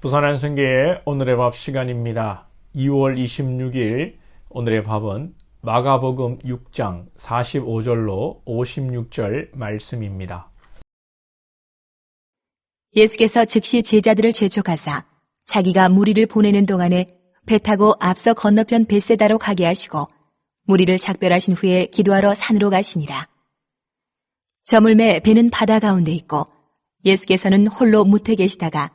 부산 한 성계의 오늘의 밥 시간입니다. 2월 26일 오늘의 밥은 마가복음 6장 45절로 56절 말씀입니다. 예수께서 즉시 제자들을 재촉하사 자기가 무리를 보내는 동안에 배 타고 앞서 건너편 벳세다로 가게 하시고 무리를 작별하신 후에 기도하러 산으로 가시니라. 저물매 배는 바다 가운데 있고 예수께서는 홀로 무태 계시다가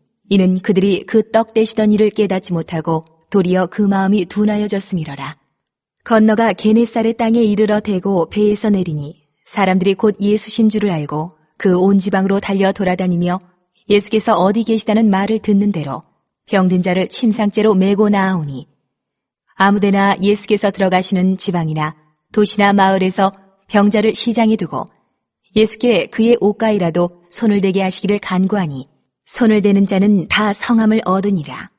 이는 그들이 그 떡 대시던 일을 깨닫지 못하고 도리어 그 마음이 둔하여졌음이러라. 건너가 게네살의 땅에 이르러 대고 배에서 내리니 사람들이 곧 예수신 줄을 알고 그 온 지방으로 달려 돌아다니며 예수께서 어디 계시다는 말을 듣는 대로 병든 자를 침상째로 메고 나아오니 아무데나 예수께서 들어가시는 지방이나 도시나 마을에서 병자를 시장에 두고 예수께 그의 옷가이라도 손을 대게 하시기를 간구하니 손을 대는 자는 다 성함을 얻으니라.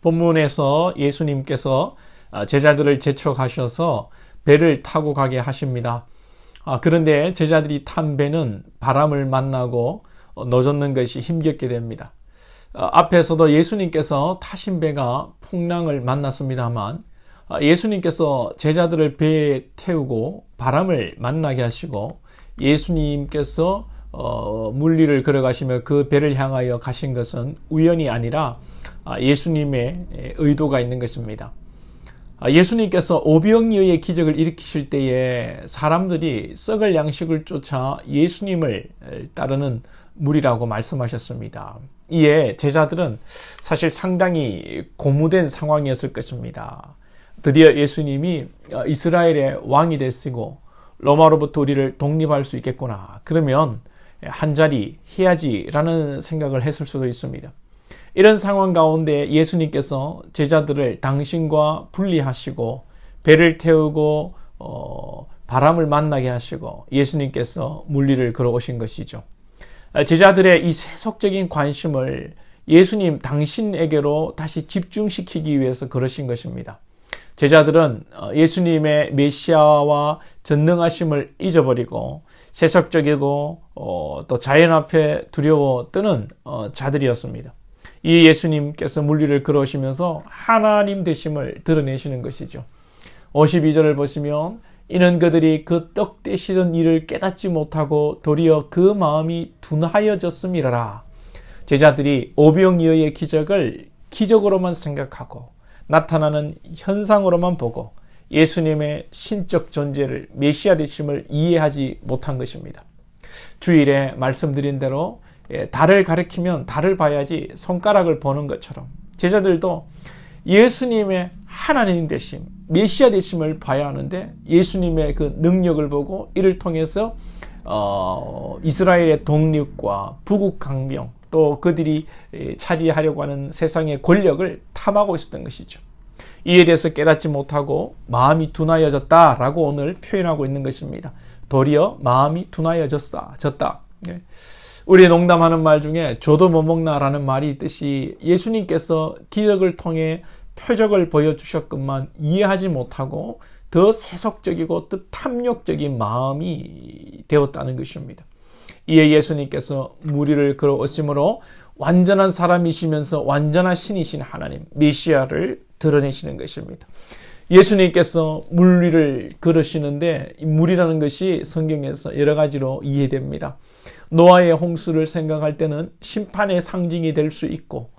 본문에서 예수님께서 제자들을 재촉하셔서 배를 타고 가게 하십니다. 아, 그런데 제자들이 탄 배는 바람을 만나고 너젓는 것이 힘겹게 됩니다. 어, 앞에서도 예수님께서 타신 배가 풍랑을 만났습니다만 아, 예수님께서 제자들을 배에 태우고 바람을 만나게 하시고 예수님께서 어, 물리를 걸어가시며 그 배를 향하여 가신 것은 우연이 아니라 아, 예수님의 의도가 있는 것입니다. 아, 예수님께서 오병이어의 기적을 일으키실 때에 사람들이 썩을 양식을 쫓아 예수님을 따르는 무리라고 말씀하셨습니다. 이에 제자들은 사실 상당히 고무된 상황이었을 것입니다. 드디어 예수님이 이스라엘의 왕이 됐으고 로마로부터 우리를 독립할 수 있겠구나. 그러면 한 자리 해야지라는 생각을 했을 수도 있습니다. 이런 상황 가운데 예수님께서 제자들을 당신과 분리하시고 배를 태우고 어, 바람을 만나게 하시고 예수님께서 물리를 걸어오신 것이죠. 제자들의 이 세속적인 관심을 예수님 당신에게로 다시 집중시키기 위해서 그러신 것입니다. 제자들은 어, 예수님의 메시아와 전능하심을 잊어버리고 세속적이고 어, 또 자연 앞에 두려워 뜨는 어, 자들이었습니다. 이 예수님께서 물리를 걸어오시면서 하나님 되심을 드러내시는 것이죠. 52절을 보시면 이는 그들이 그떡 떼시던 일을 깨닫지 못하고 도리어 그 마음이 둔하여졌음이라. 제자들이 오병이어의 기적을 기적으로만 생각하고 나타나는 현상으로만 보고 예수님의 신적 존재를 메시아 되심을 이해하지 못한 것입니다. 주일에 말씀드린 대로 예, 달을 가리키면 달을 봐야지 손가락을 보는 것처럼 제자들도 예수님의 하나님 되심, 메시아 되심을 봐야 하는데 예수님의 그 능력을 보고 이를 통해서 어, 이스라엘의 독립과 부국 강명 또 그들이 차지하려고 하는 세상의 권력을 탐하고 있었던 것이죠. 이에 대해서 깨닫지 못하고 마음이 둔하여졌다라고 오늘 표현하고 있는 것입니다. 도리어 마음이 둔하여졌다. 졌다. 예. 우리 농담하는 말 중에 저도 못 먹나라는 말이 있듯이 예수님께서 기적을 통해 표적을 보여주셨건만 이해하지 못하고 더 세속적이고 더 탐욕적인 마음이 되었다는 것입니다. 이에 예수님께서 무리를 걸어오심으로 완전한 사람이시면서 완전한 신이신 하나님, 메시아를 드러내시는 것입니다. 예수님께서 물리를 걸으시는데 물이라는 것이 성경에서 여러 가지로 이해됩니다. 노아의 홍수를 생각할 때는 심판의 상징이 될 수 있고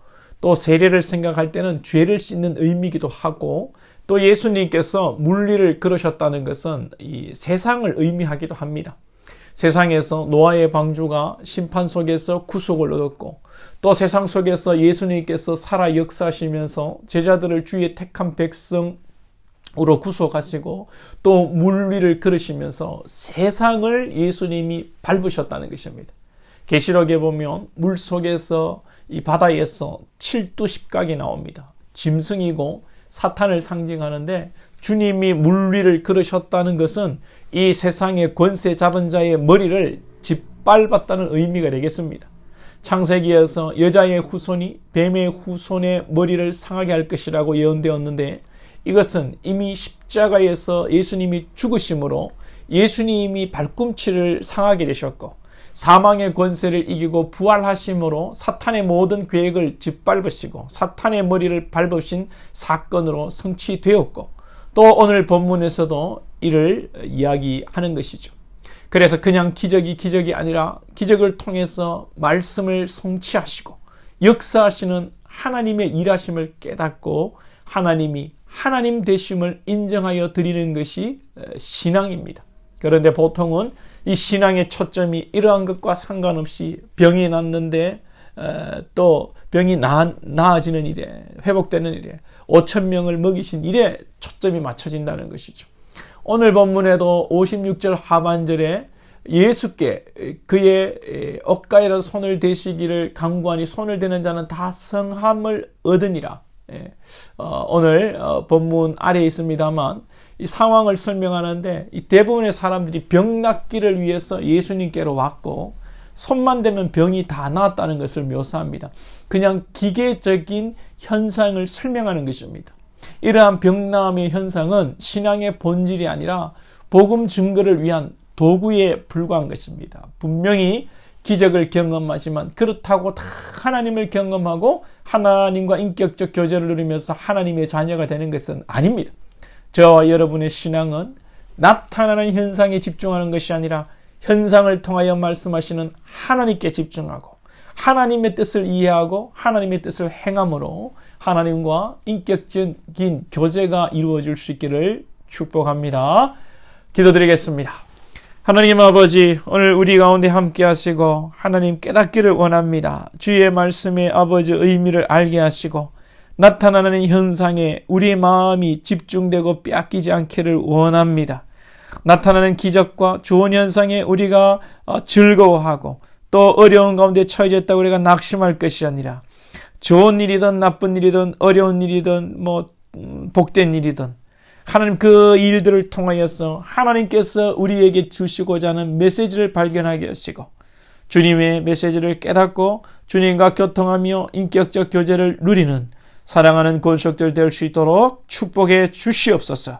또 세례를 생각할 때는 죄를 씻는 의미이기도 하고 또 예수님께서 물리를 걸으셨다는 것은 이 세상을 의미하기도 합니다. 세상에서 노아의 방주가 심판 속에서 구속을 얻었고 또 세상 속에서 예수님께서 살아 역사하시면서 제자들을 주의 택한 백성 으로 구속하시고 또 물리를 걸으시면서 세상을 예수님이 밟으셨다는 것입니다. 계시록에 보면 물 속에서 이 바다에서 칠두 십각이 나옵니다. 짐승이고 사탄을 상징하는데 주님이 물 위를 걸으셨다는 것은 이 세상의 권세 잡은 자의 머리를 짓밟았다는 의미가 되겠습니다. 창세기에서 여자의 후손이 뱀의 후손의 머리를 상하게 할 것이라고 예언되었는데 이것은 이미 십자가에서 예수님이 죽으심으로 예수님이 발꿈치를 상하게 되셨고 사망의 권세를 이기고 부활하심으로 사탄의 모든 계획을 짓밟으시고 사탄의 머리를 밟으신 사건으로 성취되었고 또 오늘 본문에서도 이를 이야기하는 것이죠. 그래서 그냥 기적이 기적이 아니라 기적을 통해서 말씀을 성취하시고 역사하시는 하나님의 일하심을 깨닫고 하나님이 하나님 되심을 인정하여 드리는 것이 신앙입니다. 그런데 보통은 이 신앙의 초점이 이러한 것과 상관없이 병이 났는데 또 병이 나, 나아지는 일에 회복되는 일에 5천 명을 먹이신 일에 초점이 맞춰진다는 것이죠. 오늘 본문에도 56절 하반절에 예수께 그의 억가에라 손을 대시기를 강구하니 손을 대는 자는 다 성함을 얻으니라. 오늘 본문 아래에 있습니다만 이 상황을 설명하는데 이 대부분의 사람들이 병 낫기를 위해서 예수님께로 왔고 손만 대면 병이 다 나았다는 것을 묘사합니다. 그냥 기계적인 현상을 설명하는 것입니다. 이러한 병나음의 현상은 신앙의 본질이 아니라 복음 증거를 위한 도구에 불과한 것입니다. 분명히 기적을 경험하지만 그렇다고 다 하나님을 경험하고 하나님과 인격적 교제를 누리면서 하나님의 자녀가 되는 것은 아닙니다. 저와 여러분의 신앙은 나타나는 현상에 집중하는 것이 아니라 현상을 통하여 말씀하시는 하나님께 집중하고 하나님의 뜻을 이해하고 하나님의 뜻을 행함으로 하나님과 인격적인 교제가 이루어질 수 있기를 축복합니다. 기도드리겠습니다. 하나님 아버지, 오늘 우리 가운데 함께 하시고 하나님 깨닫기를 원합니다. 주의 말씀의 아버지 의미를 알게 하시고 나타나는 현상에 우리의 마음이 집중되고 빼앗기지 않기를 원합니다. 나타나는 기적과 좋은 현상에 우리가 즐거워하고 또 어려운 가운데 처해졌다고 우리가 낙심할 것이 아니라 좋은 일이든 나쁜 일이든 어려운 일이든 뭐 복된 일이든 하나님 그 일들을 통하여서 하나님께서 우리에게 주시고자 하는 메시지를 발견하게 하시고 주님의 메시지를 깨닫고 주님과 교통하며 인격적 교제를 누리는 사랑하는 권속들 될 수 있도록 축복해 주시옵소서.